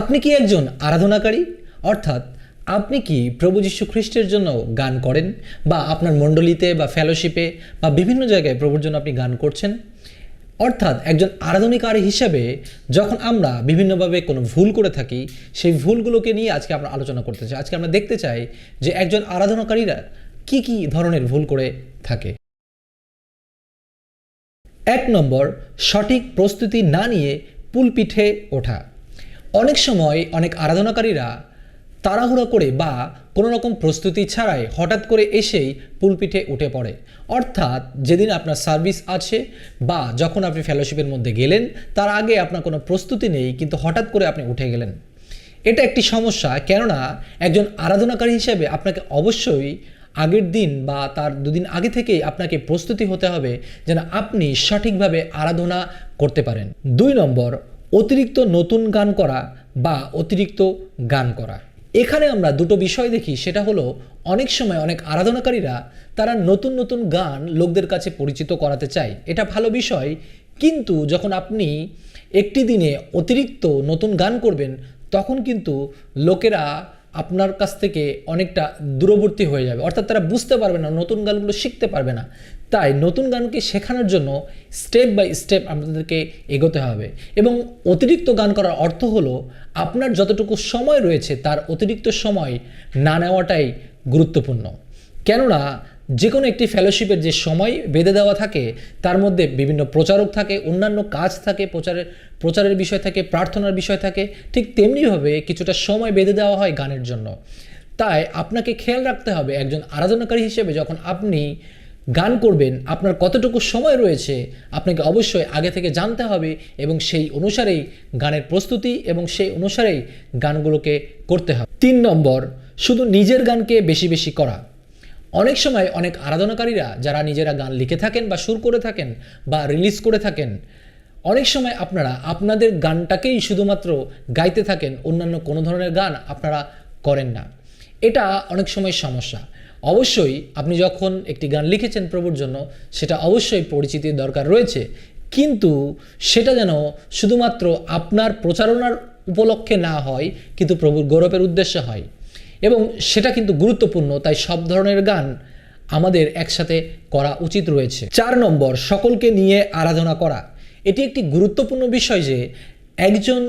আপনি কি একজন আরাধনাকারী? অর্থাৎ আপনি কি প্রভু যীশু খ্রিস্টের জন্য গান করেন? বা আপনার মণ্ডলীতে বা ফেলোশিপে বা বিভিন্ন জায়গায় প্রভুর জন্য আপনি গান করছেন? অর্থাৎ একজন আরাধনিকারী হিসেবে যখন আমরা বিভিন্নভাবে কোনো ভুল করে থাকি, সেই ভুলগুলোকে নিয়ে আজকে আমরা আলোচনা করতে চাই। আজকে আমরা দেখতে চাই যে একজন আরাধনাকারীরা কি কি ধরনের ভুল করে থাকে। এক নম্বর, সঠিক প্রস্তুতি না নিয়ে পুলপিঠে ওঠা। অনেক সময় অনেক আরাধনাকারীরা তাড়াহুড়ো করে বা কোনো রকম প্রস্তুতি ছাড়াই হঠাৎ করে এসেই পুলপিঠে উঠে পড়ে। অর্থাৎ যেদিন আপনার সার্ভিস আছে বা যখন আপনি ফেলোশিপের মধ্যে গেলেন, তার আগে আপনার কোনো প্রস্তুতি নেই, কিন্তু হঠাৎ করে আপনি উঠে গেলেন। এটা একটি সমস্যা, কেননা একজন আরাধনাকারী হিসেবে আপনাকে অবশ্যই আগের দিন বা তার দুদিন আগে থেকেই আপনাকে প্রস্তুতি হতে হবে যেন আপনি সঠিকভাবে আরাধনা করতে পারেন। দুই নম্বর অতিরিক্ত নতুন গান করা বা অতিরিক্ত গান করা। এখানে আমরা দুটো বিষয় দেখি, সেটা হলো অনেক সময় অনেক আরাধনাকারীরা তারা নতুন নতুন গান লোকদের কাছে পরিচিত করাতে চায়। এটা ভালো বিষয়, কিন্তু যখন আপনি একটি দিনে অতিরিক্ত নতুন গান করবেন, তখন কিন্তু লোকেরা আপনার কাছ থেকে অনেকটা দূরবর্তী হয়ে যাবে। অর্থাৎ তারা বুঝতে পারবে না, নতুন গানগুলো শিখতে পারবে না। তাই নতুন গানকে শেখানোর জন্য স্টেপ বাই স্টেপ আপনাদেরকে এগোতে হবে। এবং অতিরিক্ত গান করার অর্থ হলো, আপনার যতটুকু সময় রয়েছে, তার অতিরিক্ত সময় না নেওয়াটাই গুরুত্বপূর্ণ। কেননা যে কোনো একটি ফেলোশিপের যে সময় বেঁধে দেওয়া থাকে, তার মধ্যে বিভিন্ন প্রচারক থাকে, অন্যান্য কাজ থাকে, প্রচারের প্রচারের বিষয় থাকে, প্রার্থনার বিষয় থাকে, ঠিক তেমনিভাবে কিছুটা সময় বেঁধে দেওয়া হয় গানের জন্য। তাই আপনাকে খেয়াল রাখতে হবে একজন আরাধনাকারী হিসেবে যখন আপনি গান করবেন, আপনার কতটুকু সময় রয়েছে, আপনাকে অবশ্যই আগে থেকে জানতে হবে এবং সেই অনুসারেই গানের প্রস্তুতি এবং সেই অনুসারেই গানগুলোকে করতে হবে। তিন নম্বর, শুধু নিজের গানকে বেশি বেশি করা। অনেক সময় অনেক আরাধনাকারীরা যারা নিজেরা গান লিখে থাকেন বা সুর করে থাকেন বা রিলিজ করে থাকেন, অনেক সময় আপনারা আপনাদের গানটাকেই শুধুমাত্র গাইতে থাকেন, অন্যান্য কোনো ধরনের গান আপনারা করেন না। এটা অনেক সময় সমস্যা। অবশ্যই আপনি যখন একটি গান লিখেছেন প্রভুর জন্য, সেটা অবশ্যই পরিচিতির দরকার রয়েছে, কিন্তু সেটা যেন শুধুমাত্র আপনার প্রচারণার উপলক্ষে না হয়, কিন্তু প্রভুর গৌরবের উদ্দেশ্যে হয়। এবং সেটা কিন্তু গুরুত্বপূর্ণ, তাই সব ধরনের গান আমাদের একসাথে করা উচিত রয়েছে। চার নম্বর, সকলকে নিয়ে আরাধনা করা। এটি একটি গুরুত্বপূর্ণ বিষয় যে, একজন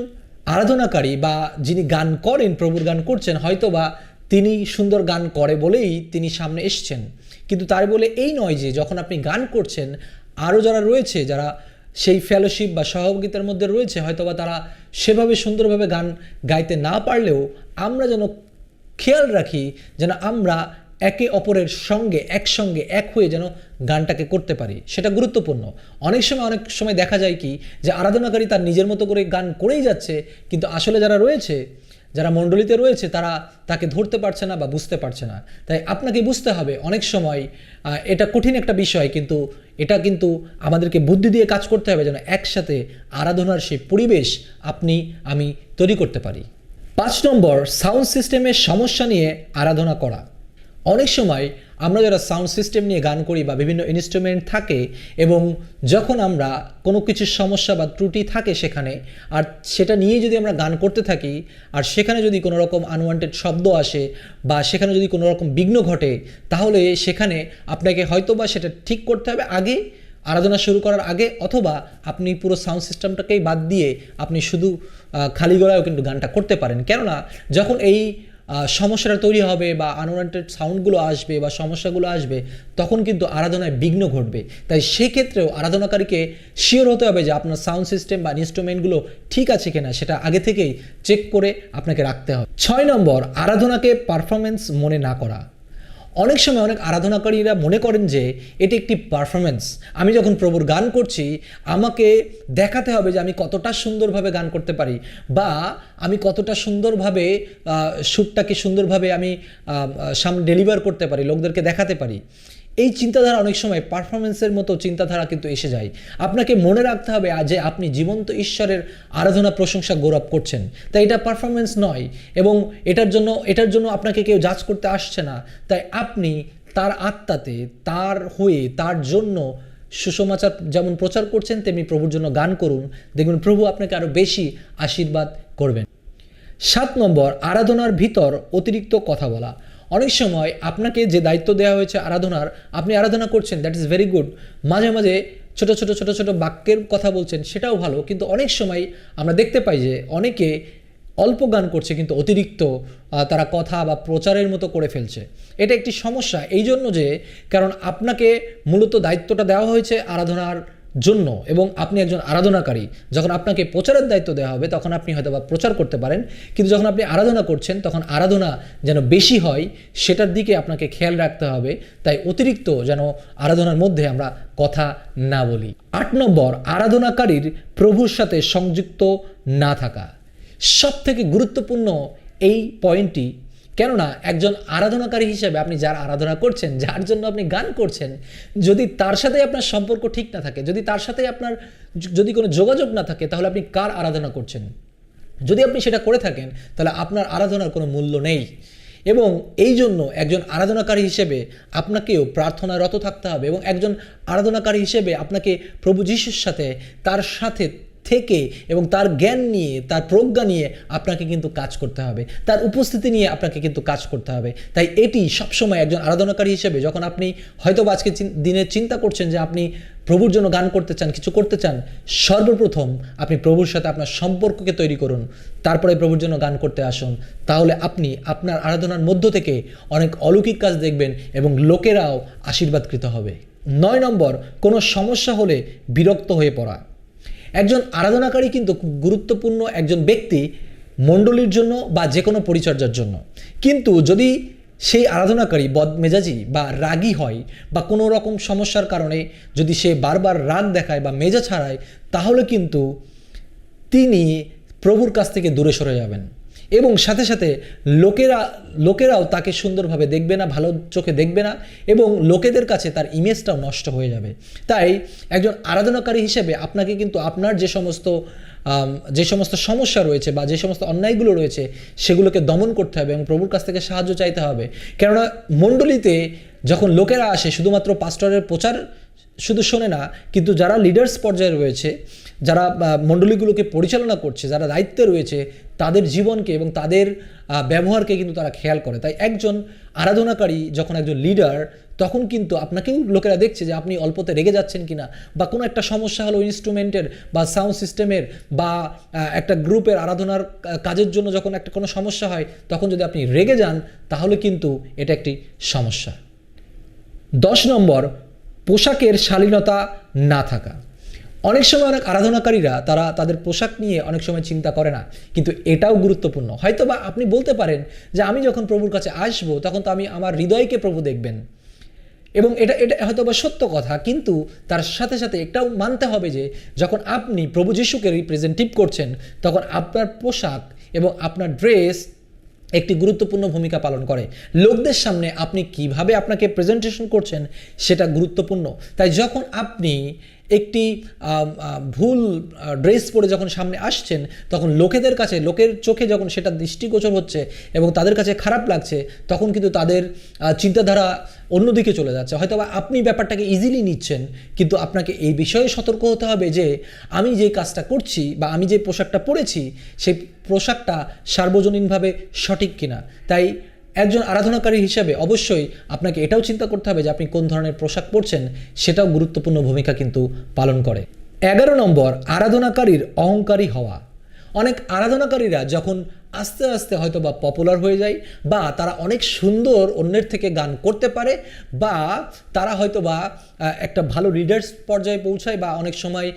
আরাধনাকারী বা যিনি গান করেন, প্রভুর গান করছেন হয়তো বা তিনি সুন্দর গান করে বলেই তিনি সামনে এসছেন। কিন্তু তার বলে এই নয় যে, যখন আপনি গান করছেন, আরও যারা রয়েছে, যারা সেই ফেলোশিপ বা সহযোগিতার মধ্যে রয়েছে, হয়তোবা তারা সেভাবে সুন্দরভাবে গান গাইতে না পারলেও আমরা যেন খেয়াল রাখি যেন আমরা একে অপরের সঙ্গে, একসঙ্গে, এক হয়ে যেন গানটাকে করতে পারি। সেটা গুরুত্বপূর্ণ। অনেক সময় অনেক সময় দেখা যায় কি যে আরাধনাকারী তার নিজের মতো করে গান করেই যাচ্ছে, কিন্তু আসলে যারা রয়েছে, যারা মণ্ডলীতে রয়েছে, তারা তাকে ধরতে পারছে না বা বুঝতে পারছে না। তাই আপনাকে বুঝতে হবে, অনেক সময় এটা কঠিন একটা বিষয়, কিন্তু এটা কিন্তু আমাদেরকে বুদ্ধি দিয়ে কাজ করতে হবে যেন একসাথে আরাধনার সেই পরিবেশ আপনি, আমি তৈরি করতে পারি। পাঁচ নম্বর সাউন্ড সিস্টেমের সমস্যা নিয়ে আরাধনা করা। অনেক সময় আমরা যারা সাউন্ড সিস্টেম নিয়ে গান করি বা বিভিন্ন ইনস্ট্রুমেন্ট থাকে এবং যখন আমরা কোনো কিছুর সমস্যা বা ত্রুটি থাকে সেখানে, আর সেটা নিয়ে যদি আমরা গান করতে থাকি, আর সেখানে যদি কোনো রকম আনওয়ান্টেড শব্দ আসে বা সেখানে যদি কোনো রকম বিঘ্ন ঘটে, তাহলে সেখানে আপনাকে হয়তো বা সেটা ঠিক করতে হবে আগে আরাধনা শুরু করার আগে অথবা আপনি পুরো সাউন্ড সিস্টেমটাকেই বাদ দিয়ে আপনি শুধু খালি গলায়ও কিন্তু গানটা করতে পারেন। কেননা যখন এই সমস্যাটা তৈরি হবে বা আনওয়ান্টেড সাউন্ডগুলো আসবে বা সমস্যাগুলো আসবে, তখন কিন্তু আরাধনায় বিঘ্ন ঘটবে। তাই সেক্ষেত্রেও আরাধনাকারীকে শিওর হতে হবে যে আপনার সাউন্ড সিস্টেম বা ইনস্ট্রুমেন্টগুলো ঠিক আছে কিনা, সেটা আগে থেকেই চেক করে আপনাকে রাখতে হবে। ছয় নম্বর, আরাধনাকে পারফরমেন্স মনে না করা। অনেক সময় অনেক আরাধনাকারীরা মনে করেন যে এটি একটি পারফরমেন্স আমি যখন প্রভুর গান করছি, আমাকে দেখাতে হবে যে আমি কতটা সুন্দরভাবে গান করতে পারি বা আমি কতটা সুন্দরভাবে সুরটাকে সুন্দরভাবে আমি ডেলিভার করতে পারি, লোকদেরকে দেখাতে পারি। এই চিন্তাধারা অনেক সময় পারফরমেন্সের মতো চিন্তাধারা কিন্তু এসে যায়। আপনাকে মনে রাখতে হবে যে আপনি জীবন্ত ঈশ্বরের আরাধনা প্রশংসা গৌরব করছেন। তাই এটা পারফরমেন্স নয় এবং এটার জন্য এটার জন্য আপনাকে কেউ জাজ করতে আসছে না। তাই আপনি তার আত্মাতে, তার হয়ে, তার জন্য সুসমাচার যেমন প্রচার করছেন, তেমনি প্রভুর জন্য গান করুন। দেখবেন প্রভু আপনাকে আরও বেশি আশীর্বাদ করবেন। সাত নম্বর, আরাধনার ভিতর অতিরিক্ত কথা বলা। অনেক সময় আপনাকে যে দায়িত্ব দেওয়া হয়েছে আরাধনার, আপনি আরাধনা করছেন দ্যাট ইজ ভেরি গুড মাঝে মাঝে ছোট ছোট ছোট ছোট বাক্যের কথা বলছেন, সেটাও ভালো, কিন্তু অনেক সময় আমরা দেখতে পাই যে অনেকে অল্প গান করছে, কিন্তু অতিরিক্ত তারা কথা বা প্রচারের মতো করে ফেলছে। এটা একটি সমস্যা। এই জন্য যে, কারণ আপনাকে মূলত দায়িত্বটা দেওয়া হয়েছে আরাধনার জন্য এবং আপনি একজন আরাধনাকারী, যখন আপনাকে প্রচারের দায়িত্ব দেওয়া হবে, তখন আপনি হয়তো বা প্রচার করতে পারেন। কিন্তু যখন আপনি আরাধনা করছেন, তখন আরাধনা যেন বেশি হয়, সেটার দিকে আপনাকে খেয়াল রাখতে হবে। তাই অতিরিক্ত যেন আরাধনার মধ্যে আমরা কথা না বলি। আট নম্বর, আরাধনাকারীর প্রভুর সাথে সংযুক্ত না থাকা। সব থেকে গুরুত্বপূর্ণ এই পয়েন্টটি কেননা একজন আরাধনাকারী হিসেবে আপনি যার আরাধনা করছেন, যার জন্য আপনি গান করছেন, যদি তার সাথে আপনার সম্পর্ক ঠিক না থাকে, যদি তার সাথে আপনার যদি কোনো যোগাযোগ না থাকে, তাহলে আপনি কার আরাধনা করছেন? যদি আপনি সেটা করে থাকেন, তাহলে আপনার আরাধনার কোনো মূল্য নেই। এবং এই জন্য একজন আরাধনাকারী হিসেবে আপনাকেও প্রার্থনারত থাকতে হবে এবং একজন আরাধনাকারী হিসেবে আপনাকে প্রভু যিশুর সাথে, তার সাথে থেকে এবং তার জ্ঞান নিয়ে, তার প্রজ্ঞা নিয়ে আপনাকে কিন্তু কাজ করতে হবে। তার উপস্থিতি নিয়ে আপনাকে কিন্তু কাজ করতে হবে। তাই এটি সবসময় একজন আরাধনাকারী হিসেবে যখন আপনি হয়তো আজকে দিনে চিন্তা করছেন যে আপনি প্রভুর জন্য গান করতে চান, কিছু করতে চান, সর্বপ্রথম আপনি প্রভুর সাথে আপনার সম্পর্ককে তৈরি করুন। তারপরে প্রভুর জন্য গান করতে আসুন। তাহলে আপনি আপনার আরাধনার মধ্য থেকে অনেক অলৌকিক কাজ দেখবেন এবং লোকেরাও আশীর্বাদকৃত হবে। নয় নম্বর, কোনো সমস্যা হলে বিরক্ত হয়ে পড়া। একজন আরাধনাকারী কিন্তু গুরুত্বপূর্ণ একজন ব্যক্তি মণ্ডলীর জন্য বা যে কোনো পরিচর্যার জন্য। কিন্তু যদি সেই আরাধনাকারী বদমেজাজি বা রাগী হয় বা কোনো রকম সমস্যার কারণে যদি সে বারবার রাগ দেখায় বা মেজা ছাড়ায় তাহলে কিন্তু তিনি প্রভুর কাছ থেকে দূরে সরে যাবেন। এবং সাথে সাথে লোকেরা, লোকেরাও তাকে সুন্দরভাবে দেখবে না, ভালো চোখে দেখবে না এবং লোকেদের কাছে তার ইমেজটাও নষ্ট হয়ে যাবে। তাই একজন আরাধনাকারী হিসেবে আপনাকে কিন্তু আপনার যে সমস্ত যে সমস্ত সমস্যা রয়েছে বা যে সমস্ত অন্যায়গুলো রয়েছে সেগুলোকে দমন করতে হবে এবং প্রভুর কাছ থেকে সাহায্য চাইতে হবে। কেননা মণ্ডলীতে যখন লোকেরা আসে, শুধুমাত্র পাস্টরের প্রচার শুধু শোনে না, কিন্তু যারা লিডার্স পর্যায়ে রয়েছে যারা মণ্ডলীগুলোকে পরিচালনা করছে, যারা দায়িত্বে রয়েছে, তাদের জীবনকে এবং তাদের ব্যবহারকে কিন্তু তারা খেয়াল করে। তাই একজন আরাধনাকারী যখন একজন লিডার তখন কিন্তু আপনাকেও লোকেরা দেখছে যে আপনি অল্পতে রেগে যাচ্ছেন কিনা বা কোনো একটা সমস্যা হলো ইনস্ট্রুমেন্টের বা সাউন্ড সিস্টেমের বা একটা গ্রুপের আরাধনার কাজের জন্য যখন একটা কোনো সমস্যা হয়, তখন যদি আপনি রেগে যান, তাহলে কিন্তু এটা একটি সমস্যা। দশ নম্বর, পোশাকের শালীনতা না থাকা। অনেক সময় অনেক আরাধনাকারীরা তারা তাদের পোশাক নিয়ে অনেক সময় চিন্তা করে না, কিন্তু এটাও গুরুত্বপূর্ণ। হয়তো বা আপনি বলতে পারেন যে আমি যখন প্রভুর কাছে আসব, তখন তো আমি আমার হৃদয়কে প্রভু দেখবেন। এবং এটা এটা হয়তো বা সত্য কথা, কিন্তু তার সাথে সাথে এটাও মানতে হবে যে, যখন আপনি প্রভু যিশুকে রিপ্রেজেন্টেটিভ করছেন, তখন আপনার পোশাক এবং আপনার ড্রেস একটি গুরুত্বপূর্ণ ভূমিকা পালন করে। লোকদের সামনে আপনি কীভাবে আপনাকে প্রেজেন্টেশন করছেন, সেটা গুরুত্বপূর্ণ। তাই যখন আপনি একটি ভুল ড্রেস পরে যখন সামনে আসছেন, তখন লোকেদের কাছে, লোকের চোখে যখন সেটা দৃষ্টিগোচর হচ্ছে এবং তাদের কাছে খারাপ লাগছে, তখন কিন্তু তাদের চিন্তাধারা অন্যদিকে চলে যাচ্ছে। হয়তো আপনি ব্যাপারটাকে ইজিলি নিচ্ছেন, কিন্তু আপনাকে এই বিষয়ে সতর্ক হতে হবে যে, আমি যে কাজটা করছি বা আমি যে পোশাকটা পরেছি সেই পোশাকটা সার্বজনীনভাবে সঠিক কিনা। তাই একজন আরাধনাকারী হিসাবে অবশ্যই আপনাকে এটাও চিন্তা করতে হবে যে আপনি কোন ধরনের পোশাক পরছেন, সেটাও গুরুত্বপূর্ণ ভূমিকা কিন্তু পালন করে। এগারো নম্বর, আরাধনাকারীর অহংকারী হওয়া। অনেক আরাধনাকারীরা যখন আস্তে আস্তে হয়তো বা পপুলার হয়ে যায় বা তারা অনেক সুন্দর অন্যের থেকে গান করতে পারে বা তারা হয়তো বা একটা ভালো রিডার্স পর্যায়ে পৌঁছায় বা অনেক সময়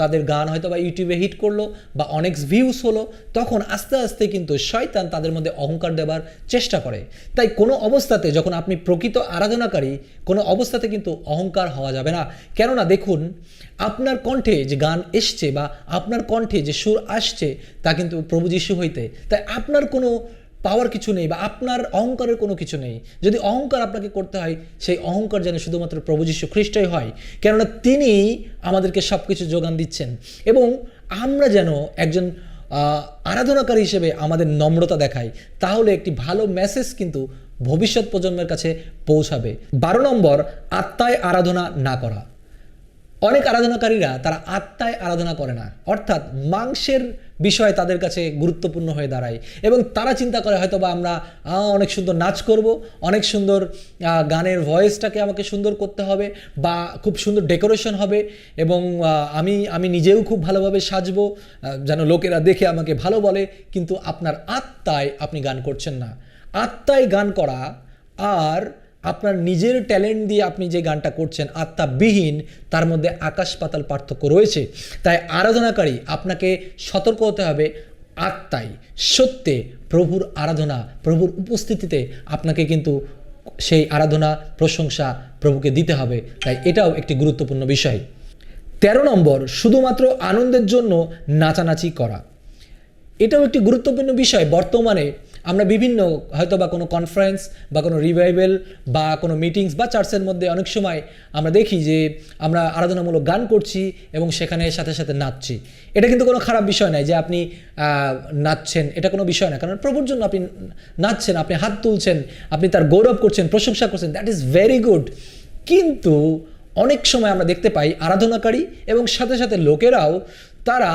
তাদের গান হয়তো বা ইউটিউবে হিট করল বা অনেক ভিউস হলো, তখন আস্তে আস্তে কিন্তু শয়তান তাদের মধ্যে অহংকার দেবার চেষ্টা করে। তাই কোনো অবস্থাতে যখন আপনি প্রকৃত আরাধনাকারী, কোনো অবস্থাতে কিন্তু অহংকার হওয়া যাবে না। কেননা দেখুন আপনার কণ্ঠে যে গান এসছে বা আপনার কণ্ঠে যে সুর আসছে তা কিন্তু প্রভু যিশু হইতে। তাই আপনার কোনো পাওয়ার কিছু নেই বা আপনার অহংকারের কোনো কিছু নেই। যদি অহংকার আপনাকে করতে হয়, সেই অহংকার যেন শুধুমাত্র প্রভু যীশু খ্রিস্টই হয়। কেননা তিনি আমাদেরকে সব কিছু যোগান দিচ্ছেন এবং আমরা যেন একজন আরাধনাকারী হিসেবে আমাদের নম্রতা দেখাই, তাহলে একটি ভালো মেসেজ কিন্তু ভবিষ্যৎ প্রজন্মের কাছে পৌঁছাবে। বারো নম্বর, আত্মায় আরাধনা না করা। অনেক আরাধনাকারীরা তারা আত্মায় আরাধনা করে না। অর্থাৎ মাংসের বিষয় তাদের কাছে গুরুত্বপূর্ণ হয়ে দাঁড়ায় এবং তারা চিন্তা করে হয়তো বা আমরা অনেক সুন্দর নাচ করব, অনেক সুন্দর গানের ভয়েসটাকে আমাকে সুন্দর করতে হবে বা খুব সুন্দর ডেকোরেশন হবে এবং আমি আমি নিজেও খুব ভালোভাবে সাজবো যেন লোকেরা দেখে আমাকে ভালো বলে। কিন্তু আপনার আত্মায় আপনি গান করছেন না। আত্মায় গান করা আর আপনার নিজের ট্যালেন্ট দিয়ে আপনি যে গানটা করছেন আত্মাবিহীন, তার মধ্যে আকাশ পাতাল পার্থক্য রয়েছে। তাই আরাধনাকারী আপনাকে সতর্ক হতে হবে আত্মায়। সত্যে প্রভুর আরাধনা, প্রভুর উপস্থিতিতে আপনাকে কিন্তু সেই আরাধনা, প্রশংসা প্রভুকে দিতে হবে। তাই এটাও একটি গুরুত্বপূর্ণ বিষয়। তেরো নম্বর, শুধুমাত্র আনন্দের জন্য নাচানাচি করা। এটাও একটি গুরুত্বপূর্ণ বিষয়। বর্তমানে আমরা বিভিন্ন হয়তো বা কোনো কনফারেন্স বা কোনো রিভাইভেল বা কোনো মিটিংস বা চার্চের মধ্যে অনেক সময় আমরা দেখি যে আমরা আরাধনামূলক গান করছি এবং সেখানে সাথে সাথে নাচছি। এটা কিন্তু কোনো খারাপ বিষয় নয় যে আপনি নাচছেন। এটা কোনো বিষয় না কারণ প্রভুর জন্য আপনি নাচছেন, আপনি হাত তুলছেন, আপনি তার গৌরব করছেন, প্রশংসা করছেন দ্যাট ইজ ভেরি গুড কিন্তু অনেক সময় আমরা দেখতে পাই আরাধনাকারী এবং সাথে সাথে লোকেরাও তারা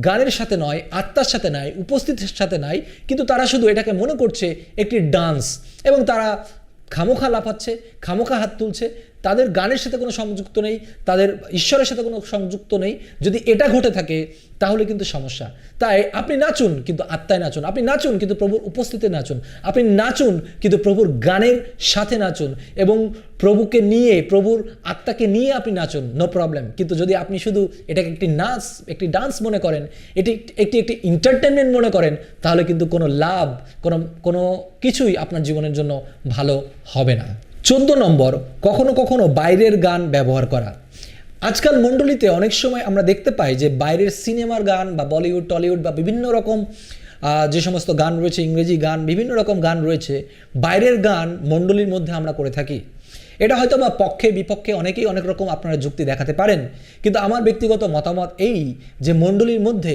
গানের সাথে নয়, আত্মার সাথে নাই উপস্থিতির সাথে নাই কিন্তু তারা শুধু এটাকে মনে করছে একটি ডান্স। এবং তারা খামোখা লাফাচ্ছে, খামোখা হাত তুলছে তাদের গানের সাথে কোনো সংযুক্ত নেই, তাদের ঈশ্বরের সাথে কোনো সংযুক্ত নেই। যদি এটা ঘটে থাকে, তাহলে কিন্তু সমস্যা। তাই আপনি নাচুন কিন্তু আত্মায় নাচুন, আপনি নাচুন কিন্তু প্রভুর উপস্থিতিতে নাচুন, আপনি নাচুন কিন্তু প্রভুর গানের সাথে নাচুন এবং প্রভুকে নিয়ে, প্রভুর আত্মাকে নিয়ে আপনি নাচুন নো প্রবলেম কিন্তু যদি আপনি শুধু এটাকে একটি নাচ, একটি ডান্স মনে করেন, এটি একটি একটি এন্টারটেনমেন্ট মনে করেন, তাহলে কিন্তু কোনো লাভ, কোনো কোনো কিছুই আপনার জীবনের জন্য ভালো হবে না। চোদ্দ নম্বর, কখনো কখনো বাইরের গান ব্যবহার করা। আজকাল মণ্ডলীতে অনেক সময় আমরা দেখতে পাই যে বাইরের সিনেমার গান বা বলিউড, টলিউড বা বিভিন্ন রকম যে সমস্ত গান রয়েছে, ইংরেজি গান, বিভিন্ন রকম গান রয়েছে, বাইরের গান মণ্ডলীর মধ্যে আমরা করে থাকি। এটা হয়তো বা পক্ষে, বিপক্ষে অনেকেই অনেক রকম আপনারা যুক্তি দেখাতে পারেন। কিন্তু আমার ব্যক্তিগত মতামত এই যে মণ্ডলীর মধ্যে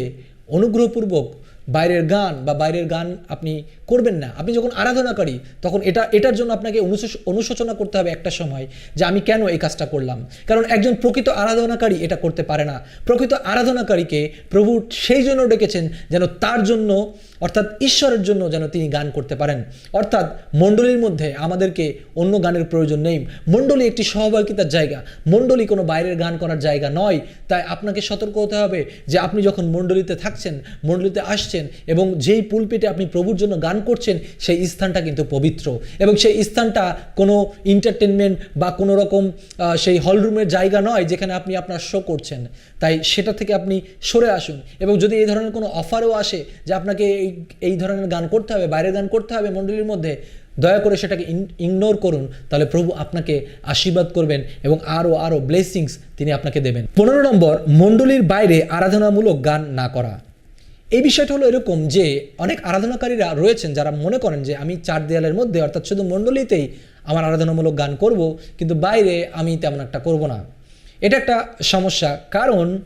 অনুগ্রহপূর্বক বাইরের গান বা বাইরের গান আপনি করবেন না। আপনি যখন আরাধনাকারী, তখন এটা, এটার জন্য আপনাকে অনুশোচ- অনুশোচনা করতে হবে একটা সময় যে আমি কেন এই কাজটা করলাম। কারণ একজন প্রকৃত আরাধনাকারী এটা করতে পারে না। প্রকৃত আরাধনাকারীকে প্রভু সেই জন্য ডেকেছেন যেন তার জন্য অর্থাৎ ঈশ্বরের জন্য যেন তিনি গান করতে পারেন। অর্থাৎ মণ্ডলীর মধ্যে আমাদেরকে অন্য গানের প্রয়োজন নেই। মণ্ডলী একটি সহভাগিতার জায়গা। মণ্ডলী কোনো বাইরের গান করার জায়গা নয়। তাই আপনাকে সতর্ক হতে হবে যে আপনি যখন মণ্ডলীতে থাকছেন, মণ্ডলীতে আসছেন এবং যেই পুলপিটে আপনি প্রভুর জন্য গান করছেন, সেই স্থানটা কিন্তু পবিত্র। এবং সেই স্থানটা কোনো এন্টারটেনমেন্ট বা কোনো রকম সেই হলরুমের জায়গা নয় যেখানে আপনি আপনার শো করছেন। তাই সেটা থেকে আপনি সরে আসুন। এবং যদি এই ধরনের কোনো অফারও আসে যে আপনাকে এই এই ধরনের গান করতে হবে, বাইরের গান করতে হবে মণ্ডলীর মধ্যে, দয়া করে সেটাকে ইগনোর করুন। তাহলে প্রভু আপনাকে আশীর্বাদ করবেন এবং আরও আরও ব্লেসিংস তিনি আপনাকে দেবেন। পনেরো নম্বর মণ্ডলীর বাইরে আরাধনামূলক গান না করা। এই বিষয়টা হলো এরকম যে অনেক আরাধনাকারীরা রয়েছেন যারা মনে করেন যে আমি চার দেয়ালের মধ্যে, অর্থাৎ শুধু মণ্ডলীতেই আমার আরাধনামূলক গান করব, কিন্তু বাইরে আমি তেমন একটা করব না। এটা একটা সমস্যা। কারণ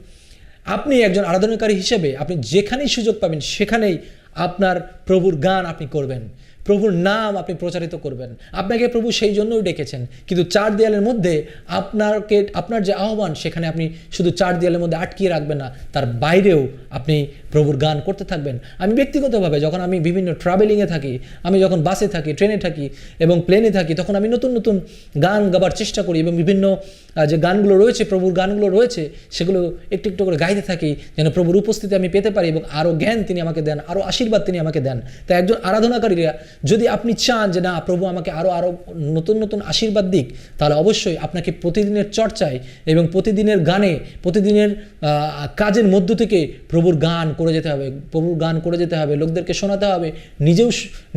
আপনি একজন আরাধনাকারী হিসেবে আপনি যেখানেই সুযোগ পাবেন সেখানেই আপনার প্রভুর গান আপনি করবেন। প্রভুর নাম আপনি প্রচারিত করবেন। আপনাকে প্রভু সেই জন্যই ডেকেছেন। কিন্তু চার দেয়ালের মধ্যে আপনাকে, আপনার যে আহ্বান, সেখানে আপনি শুধু চার দেয়ালের মধ্যে আটকিয়ে রাখবেন না, তার বাইরেও আপনি প্রভুর গান করতে থাকবেন। আমি ব্যক্তিগতভাবে যখন আমি বিভিন্ন ট্রাভেলিংয়ে থাকি, আমি যখন বাসে থাকি ট্রেনে থাকি এবং প্লেনে থাকি, তখন আমি নতুন নতুন গান গাবার চেষ্টা করি এবং বিভিন্ন যে গানগুলো রয়েছে, প্রভুর গানগুলো রয়েছে, সেগুলো একটু একটু করে গাইতে থাকি যেন প্রভুর উপস্থিতি আমি পেতে পারি এবং আরও জ্ঞান তিনি আমাকে দেন আরও আশীর্বাদ তিনি আমাকে দেন। তাই একজন আরাধনাকারীরা যদি আপনি চান যে না, প্রভু আমাকে আরও আরও নতুন নতুন আশীর্বাদ দিক, তাহলে অবশ্যই আপনাকে প্রতিদিনের চর্চায় এবং প্রতিদিনের গানে, প্রতিদিনের কাজের মধ্য থেকে প্রভুর গান করে যেতে হবে। প্রভুর গান করে যেতে হবে, লোকদেরকে শোনাতে হবে, নিজেও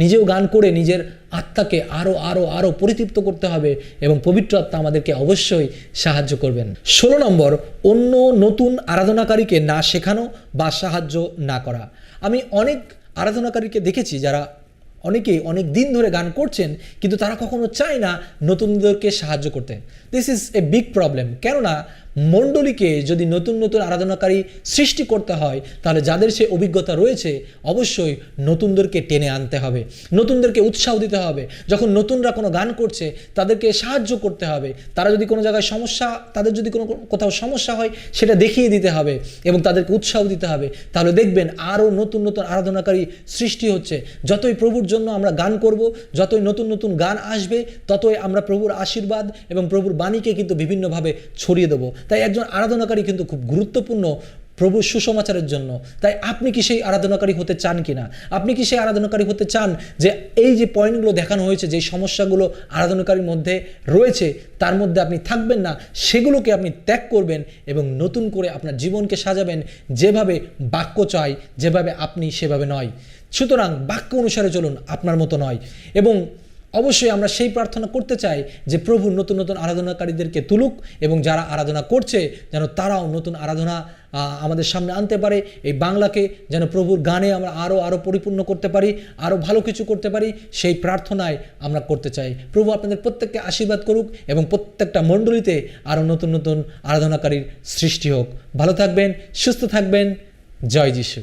নিজেও গান করে নিজের আত্মাকে আরও আরও আরও পরিতৃপ্ত করতে হবে এবং পবিত্র আত্মা আমাদেরকে অবশ্যই সাহায্য করবেন। ষোলো নম্বর, অন্য নতুন আরাধনাকারীকে না শেখানো বা সাহায্য না করা। আমি অনেক আরাধনাকারীকে দেখেছি যারা অনেকেই অনেক দিন ধরে গান করছেন, কিন্তু তারা কখনো চায় না নতুনদেরকে সাহায্য করতে। This is a big problem কেননা মণ্ডলীকে যদি নতুন নতুন আরাধনাকারী সৃষ্টি করতে হয়, তাহলে যাদের সে অভিজ্ঞতা রয়েছে, অবশ্যই নতুনদেরকে টেনে আনতে হবে, নতুনদেরকে উৎসাহ দিতে হবে। যখন নতুনরা কোনো গান করছে, তাদেরকে সাহায্য করতে হবে। তারা যদি কোনো জায়গায় সমস্যা, তাদের যদি কোনো কোথাও সমস্যা হয়, সেটা দেখিয়ে দিতে হবে এবং তাদেরকে উৎসাহ দিতে হবে। তাহলে দেখবেন আরও নতুন নতুন আরাধনাকারী সৃষ্টি হচ্ছে। যতই প্রভুর জন্য আমরা গান করব, যতই নতুন নতুন গান আসবে, ততই আমরা প্রভুর আশীর্বাদ এবং প্রভুর বাণীকে কিন্তু বিভিন্নভাবে ছড়িয়ে দেবো। তাই একজন আরাধনাকারী কিন্তু খুব গুরুত্বপূর্ণ প্রভু সুসমাচারের জন্য। তাই আপনি কি সেই আরাধনাকারী হতে চান কি না আপনি কি সেই আরাধনাকারী হতে চান যে এই যে পয়েন্টগুলো দেখানো হয়েছে, যে সমস্যাগুলো আরাধনাকারীর মধ্যে রয়েছে, তার মধ্যে আপনি থাকবেন না, সেগুলোকে আপনি ত্যাগ করবেন এবং নতুন করে আপনার জীবনকে সাজাবেন যেভাবে বাক্য চাই যেভাবে আপনি সেভাবে নয়। সুতরাং বাক্য অনুসারে চলুন, আপনার মতো নয়। এবং অবশ্যই আমরা সেই প্রার্থনা করতে চাই যে প্রভু নতুন নতুন আরাধনাকারীদেরকে তুলুক এবং যারা আরাধনা করছে, যেন তারাও নতুন আরাধনা আমাদের সামনে আনতে পারে। এই বাংলাকে যেন প্রভুর গানে আমরা আরও আরও পরিপূর্ণ করতে পারি আরও ভালো কিছু করতে পারি, সেই প্রার্থনায় আমরা করতে চাই। প্রভু আপনাদের প্রত্যেককে আশীর্বাদ করুক এবং প্রত্যেকটা মণ্ডলীতে আরও নতুন নতুন আরাধনাকারীর সৃষ্টি হোক। ভালো থাকবেন, সুস্থ থাকবেন। জয় যিশু।